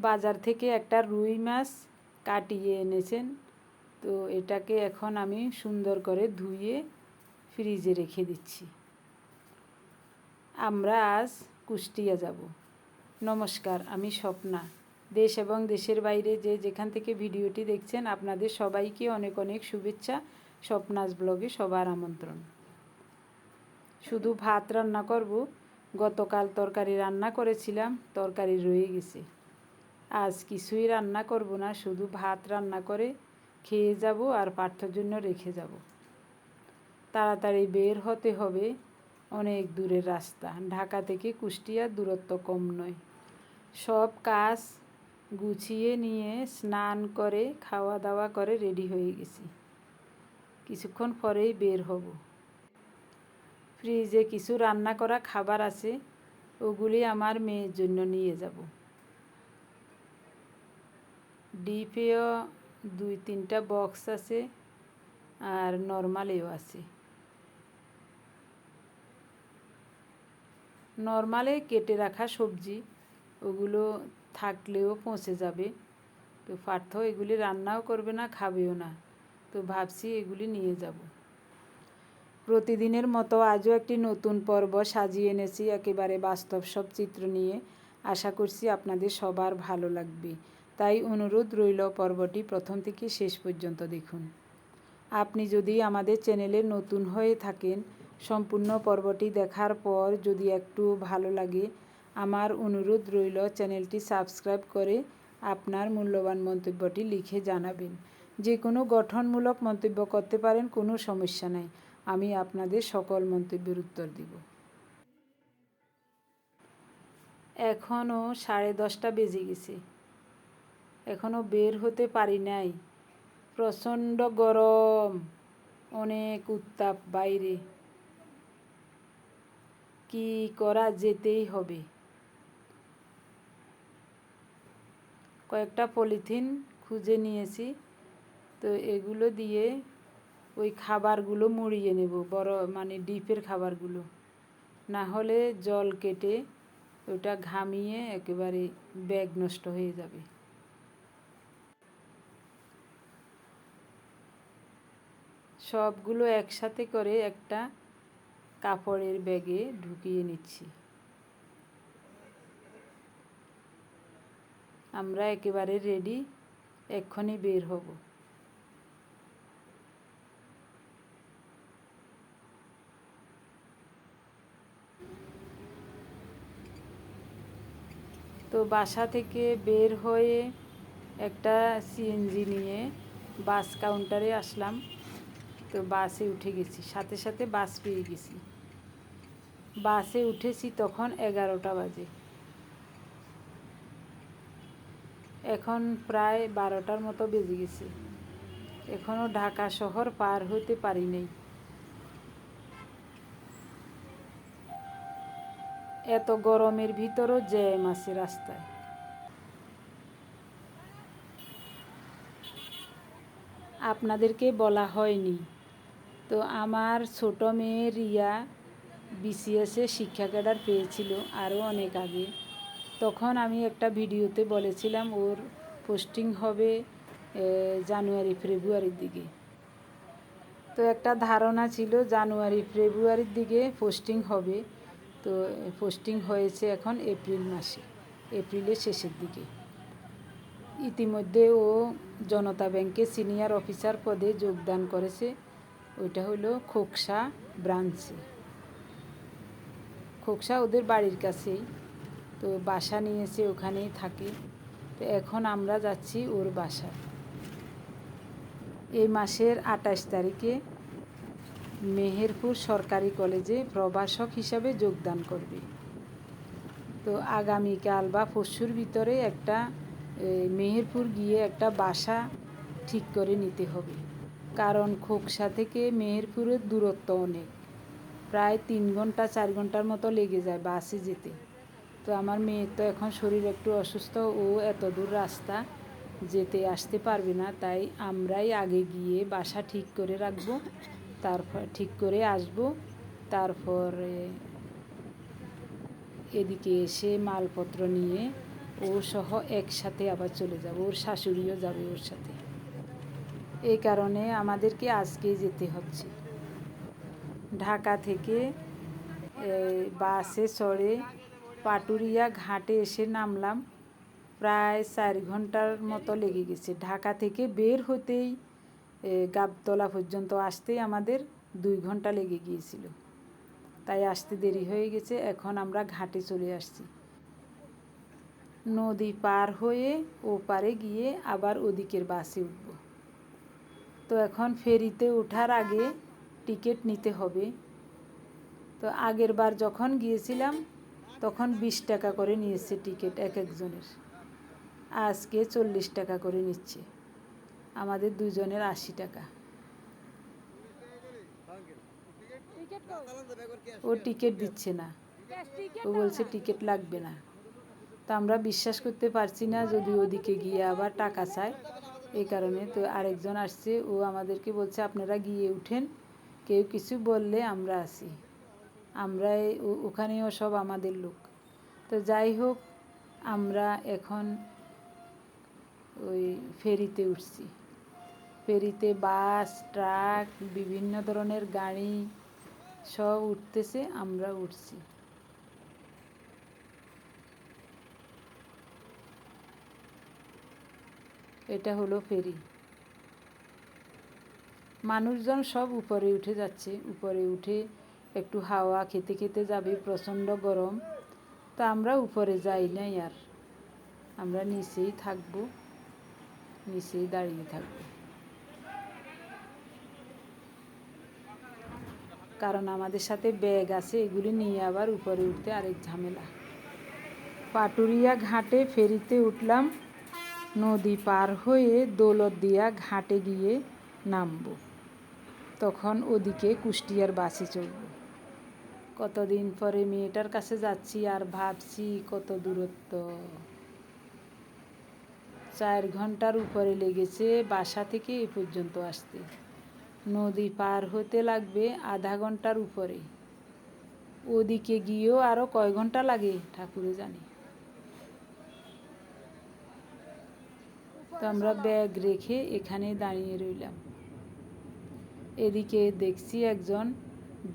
বাজার থেকে একটা রুই মাছ কাটিয়ে এনেছেন। তো এটাকে এখন আমি সুন্দর করে ধুয়ে ফ্রিজে রেখে দিচ্ছি। আমরা আজ কুষ্টিয়া যাব। নমস্কার, আমি স্বপ্না। দেশ এবং দেশের বাইরে যে যেখান থেকে ভিডিওটি দেখছেন, আপনাদের সবাইকে অনেক অনেক শুভেচ্ছা। স্বপ্নাস ব্লগে সবার আমন্ত্রণ। শুধু ভাত রান্না করব, গতকাল তরকারি রান্না করেছিলাম, তরকারি রয়ে গেছে। আজ কিছুই রান্না করব না, শুধু ভাত রান্না করে খেয়ে যাব আর পার্থর জন্য রেখে যাব। তাড়াতাড়ি বের হতে হবে অনেক দূরের রাস্তা। ঢাকা থেকে কুষ্টিয়ার দূরত্ব কম নয়। সব কাজ গুছিয়ে নিয়ে স্নান করে খাওয়া দাওয়া করে রেডি হয়ে গেছি। কিছুক্ষণ পরেই বের হব। ফ্রিজে কিছু রান্না করা খাবার আছে, ওগুলি আমার মেয়ের জন্য নিয়ে যাব। ডিপেও দুই তিনটা বক্স আছে আর নর্মালেও আছে। নর্মালে কেটে রাখা সবজি, ওগুলো থাকলেও পচে যাবে। তো পার্থ এগুলি রান্নাও করবে না, খাবেও না। তো ভাবছি এগুলি নিয়ে যাব। প্রতিদিনের মতো আজও একটি নতুন পর্ব সাজিয়ে এনেছি, একেবারে বাস্তব সব চিত্র নিয়ে। আশা করছি আপনাদের সবার ভালো লাগবে। তাই অনুরোধ রইল পর্বটি প্রথম থেকে শেষ পর্যন্ত দেখুন। আপনি যদি আমাদের চ্যানেলে নতুন হয়ে থাকেন, সম্পূর্ণ পর্বটি দেখার পর যদি একটু ভালো লাগে, আমার অনুরোধ রইল চ্যানেলটি সাবস্ক্রাইব করে আপনার মূল্যবান মন্তব্যটি লিখে জানাবেন। যে কোনো গঠনমূলক মন্তব্য করতে পারেন, কোনো সমস্যা নাই। আমি আপনাদের সকল মন্তব্যের উত্তর দিব। এখনও সাড়ে দশটা বেজে গেছে। এখনও বের হতে পারি নাই। প্রচণ্ড গরম, অনেক উত্তাপ বাইরে। কি করা যেতেই হবে? কয়েকটা পলিথিন খুঁজে নিয়েছি, তো এগুলো দিয়ে ওই খাবারগুলো মুড়িয়ে নেব, বড় মানে ডিপের খাবারগুলো। না হলে জল কেটে ওটা ঘামিয়ে একেবারে ব্যাগ নষ্ট হয়ে যাবে। সবগুলো একসাথে করে একটা কাপড়ের ব্যাগে ঢুকিয়ে নিচ্ছি। আমরা একেবারে রেডি এক্ষুনি বের হব। তো বাসা থেকে বের হয়ে একটা সিএনজি নিয়ে বাস কাউন্টারে আসলাম। তো বাসে উঠে গেছি। সাথে সাথে বাস পেয়ে গেছি। বাসে উঠেছি তখন এগারোটা বাজে। এখন প্রায় বারোটার মতো বেজে গেছে। এখনও ঢাকা শহর পার হতে পারি নাই। এত গরমের ভিতরও জ্যাম আছে রাস্তায়। আপনাদেরকে বলা হয়নি। তো আমার ছোট মেয়ে রিয়া বিসিএসে শিক্ষা ক্যাডার পেয়েছিল আরও অনেক আগে। তখন আমি একটা ভিডিওতে বলেছিলাম, ওর পোস্টিং হবে জানুয়ারি, ফেব্রুয়ারির দিকে। তো একটা ধারণা ছিল, জানুয়ারি, ফেব্রুয়ারির দিকে পোস্টিং হবে। তো পোস্টিং হয়েছে এখন এপ্রিল মাসে, এপ্রিলের শেষের দিকে। ইতিমধ্যে ও জনতা ব্যাংকে সিনিয়র অফিসার পদে যোগদান করেছে। ওইটা হলো খোকসা ব্রাঞ্চে। খোকসা ওদের বাড়ির কাছেই। তো বাসা নিয়েছে, ওখানেই থাকে। তো এখন আমরা যাচ্ছি ওর বাসা এই মাসের আঠাশ তারিখে মেহেরপুর সরকারি কলেজে প্রভাষক হিসাবে যোগদান করবে। তো আগামীকাল বা পরশুর ভিতরে একটা মেহেরপুর গিয়ে একটা বাসা ঠিক করে নিতে হবে। কারণ খোকসা থেকে মেহেরপুরের দূরত্ব অনেক। প্রায় তিন ঘণ্টা, চার ঘণ্টার মতো লেগে যায় বাসে যেতে। তো আমার মেয়ের তো এখন শরীর একটু অসুস্থ, ও এত দূর রাস্তা যেতে আসতে পারবে না, তাই আমরাই আগে গিয়ে বাসা ঠিক করে রাখব, তারপর ঠিক করে আসব, তারপর এদিকে এসে মালপত্র নিয়ে ও সহ একসাথে আবার চলে যাব, ওর শাশুড়িও যাবে ওর সাথে। এই কারণে আমাদেরকে আজকে যেতে হচ্ছে। ঢাকা থেকে বাসে চড়ে পাটুরিয়া ঘাটে এসে নামলাম। প্রায় চার ঘণ্টার মতো লেগে গেছে। ঢাকা থেকে বের হতেই গাবতলা পর্যন্ত আসতেই আমাদের দুই ঘণ্টা লেগে গিয়েছিল। তাই আসতে দেরি হয়ে গেছে। এখন আমরা ঘাটে চলে আসছি। নদী পার হয়ে ও পারে গিয়ে আবার ওদিকের বাসে উঠব। তো এখন ফেরিতে ওঠার আগে টিকিট নিতে হবে। তো আগের বার যখন গিয়েছিলাম, তখন বিশ টাকা করে নিয়েছে টিকিট এক একজনের। আজকে চল্লিশ টাকা করে নিচ্ছে। আমাদের দুজনের আশি টাকা। ও টিকিট দিচ্ছে না। ও বলছে টিকিট লাগবে না। তা আমরা বিশ্বাস করতে পারছি না, যদি ওদিকে গিয়ে আবার টাকা চায়। এই কারণে তো আরেকজন আসছে, ও আমাদেরকে বলছে, আপনারা গিয়ে উঠেন, কেউ কিছু বললে আমরা আসি আমরা ওখানেও সব আমাদের লোক। তো যাই হোক, আমরা এখন ওই ফেরিতে উঠছি। ফেরিতে বাস, ট্রাক, বিভিন্ন ধরনের গাড়ি সব উঠতেছে, আমরা উঠছি। এটা হলো ফেরি। মানুষজন সব উপরে উঠে যাচ্ছে। উপরে উঠে একটু হাওয়া খেতে খেতে যাবে, প্রচণ্ড গরম। তা আমরা উপরে যাই নাই আর। আমরা নিচেই থাকব, নিচেই দাঁড়িয়ে থাকব। কারণ আমাদের সাথে ব্যাগ আছে, এগুলি নিয়ে আবার উপরে উঠতে আরেক ঝামেলা। পাটুরিয়া ঘাটে ফেরিতে উঠলাম। নদী পার হয়ে দৌলতদিয়া ঘাটে গিয়ে নামবো। তখন ওদিকে কুষ্টিয়ার বাসে চড়ব। কতদিন পরে মেয়েটার কাছে যাচ্ছি আর ভাবছি কত দূরত্ব। চার ঘণ্টার উপরে লেগেছে বাসা থেকে এ পর্যন্ত আসতে। নদী পার হতে লাগবে আধা ঘণ্টার উপরে। ওদিকে গিয়েও আরও কয় ঘণ্টা লাগে, ঠাকুরে জানি। তো আমরা ব্যাগ রেখে এখানে দাঁড়িয়ে রইলাম। এদিকে দেখছি একজন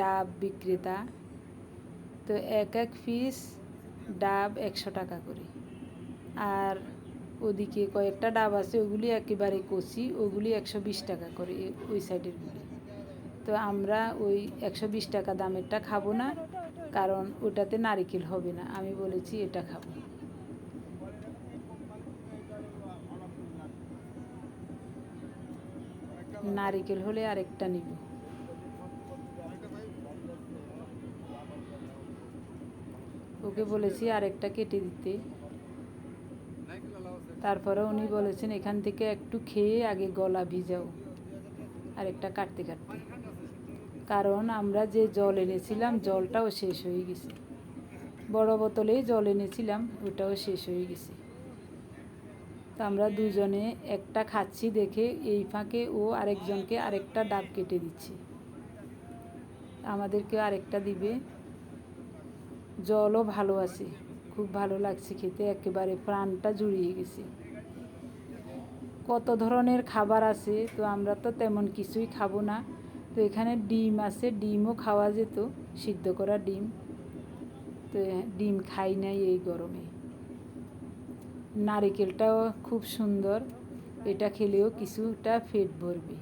ডাব বিক্রেতা। তো এক এক পিস ডাব একশো টাকা করে। আর ওদিকে কয়েকটা ডাব আছে, ওগুলি একেবারে কচি, ওগুলি একশো বিশ টাকা করে ওই সাইডেরগুলি তো আমরা ওই একশো বিশ টাকা দামেরটা খাব না, কারণ ওটাতে নারিকেল হবে না। আমি বলেছি এটা খাব। নারিকেল হলে আরেকটা নিব। ওকে বলেছি আরেকটা কেটে দিতে। তারপরে উনি বলেছেন, এখান থেকে একটু খেয়ে আগে গলা ভিজাও, আরেকটা কাটতে কাটতে। কারণ আমরা যে জল এনেছিলাম, জলটাও শেষ হয়ে গেছে। বড় বোতলেই জল এনেছিলাম, ওটাও শেষ হয়ে গেছে। তো আমরা দুজনে একটা খাচ্ছি দেখে এই ফাঁকে ও আরেকজনকে আরেকটা ডাব কেটে দিচ্ছে। আমাদেরকে আরেকটা দিবে। জলও ভালো আছে, খুব ভালো লাগছে খেতে, একেবারে প্রাণটা জুড়িয়ে গেছে। কত ধরনের খাবার আছে, তো আমরা তো তেমন কিছুই খাব না। তো এখানে ডিম আছে, ডিমও খাওয়া যেত, সিদ্ধ করা ডিম। তো ডিম খাই নাই এই গরমে। নারিকেলটাও খুব সুন্দর। এটা খেলেও কিছুটা পেট ভরবে।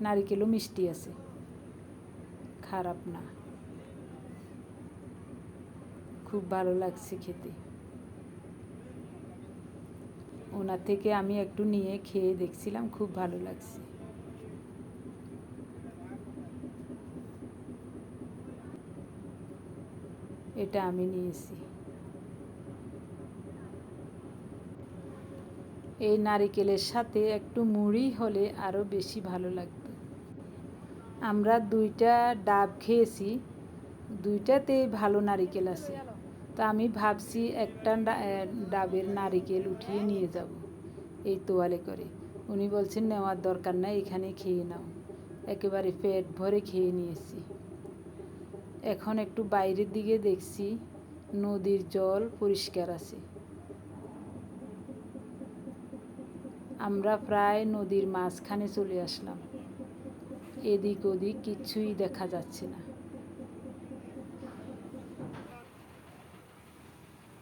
নারিকেলও মিষ্টি আছে। খারাপ না। খুব ভালো লাগছে খেতে। ওনার থেকে আমি একটু নিয়ে খেয়ে দেখছিলাম, খুব ভালো লাগছে। এটা আমি নিয়েছি। এই নারিকেলের সাথে একটু মুড়ি হলে আরও বেশি ভালো লাগতো আমরা দুইটা ডাব খেয়েছি, দুইটাতেই ভালো নারিকেল আছে। তো আমি ভাবছি একটা ডাবের নারিকেল উঠিয়ে নিয়ে যাব। এই তোয়ালে করে। উনি বলছেন, নেওয়ার দরকার নাই এখানে খেয়ে নাও। একেবারে পেট ভরে খেয়ে নিয়েছি। এখন একটু বাইরের দিকে দেখছি, নদীর জল পরিষ্কার আছে। আমরা প্রায় নদীর মাঝখানে চলে আসলাম। এদিক ওদিক কিচ্ছুই দেখা যাচ্ছে না।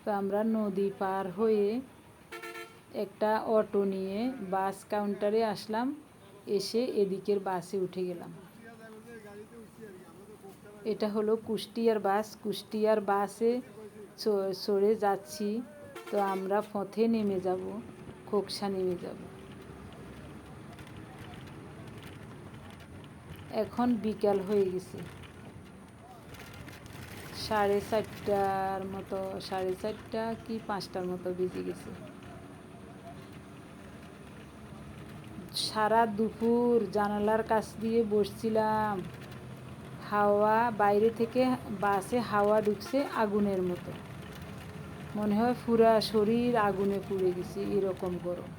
তো আমরা নদী পার হয়ে একটা অটো নিয়ে বাস কাউন্টারে আসলাম। এসে এদিকের বাসে উঠে গেলাম। এটা হলো কুষ্টিয়ার বাস। কুষ্টিয়ার বাসে চড়ে যাচ্ছি। তো আমরা পথে নেমে যাব। খোকসা নেমে যাব। এখন বিকাল হয়ে গেছে। সাড়ে চারটার মতো, সাড়ে চারটা কি পাঁচটার মতো বেজে গেছে। সারা দুপুর জানালার কাছ দিয়ে বসছিলাম। হাওয়া বাইরে থেকে বাসে হাওয়া ঢুকছে আগুনের মতো। মনে হয় পুরা শরীর আগুনে পুড়ে গেছি, এরকম গরম।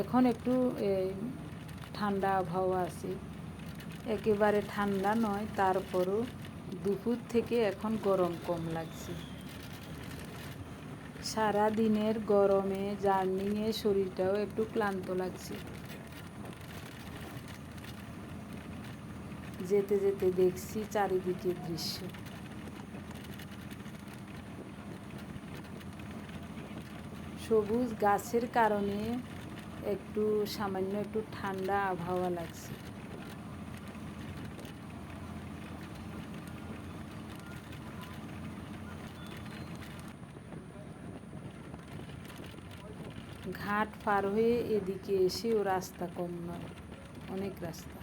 এখন একটু ঠান্ডা আবহাওয়া আছে। একেবারে ঠান্ডা নয়, তারপরও দুপুর থেকে এখন গরম কম লাগছে। সারা দিনের গরমে, জার্নিংয়ে শরীরটাও একটু ক্লান্ত লাগছে। যেতে যেতে দেখছি চারিদিকের দৃশ্য। সবুজ গাছের কারণে একটু সামান্য একটু ঠান্ডা আবহাওয়া লাগছে। ঘাট পার হয়ে এদিকে এসেও রাস্তা কম নয়, অনেক রাস্তা।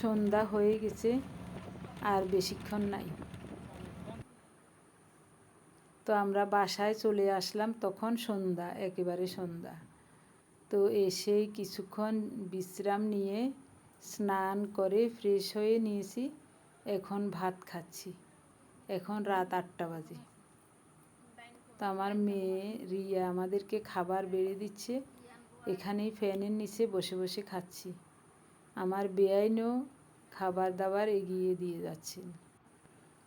সন্ধ্যা হয়ে গেছে আর বেশিক্ষণ নাই। তো আমরা বাসায় চলে আসলাম তখন সন্ধ্যা, একেবারে সন্ধ্যা। তো এসেই কিছুক্ষণ বিশ্রাম নিয়ে স্নান করে ফ্রেশ হয়ে নিয়েছি, এখন ভাত খাচ্ছি। এখন রাত আটটা বাজে। তো আমার মেয়ে রিয়া আমাদেরকে খাবার বেড়ে দিচ্ছে, এখানেই ফ্যানের নিচে বসে বসে খাচ্ছি। আমার বেআইনও খাবার দাবার এগিয়ে দিয়ে যাচ্ছেন।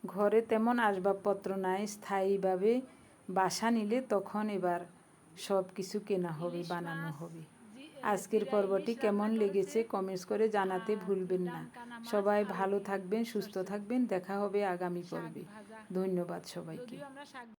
ঘরে তেমন আসবাবপত্র নাই স্থায়ীভাবে বাসা নিলে তখন এবার সব কিছু কেনা হবে বানানো হবে। আজকের পর্বটি কেমন লেগেছে কমেন্টস করে জানাতে ভুলবেন না। সবাই ভালো থাকবেন সুস্থ থাকবেন দেখা হবে আগামী পর্বে। ধন্যবাদ সবাইকে।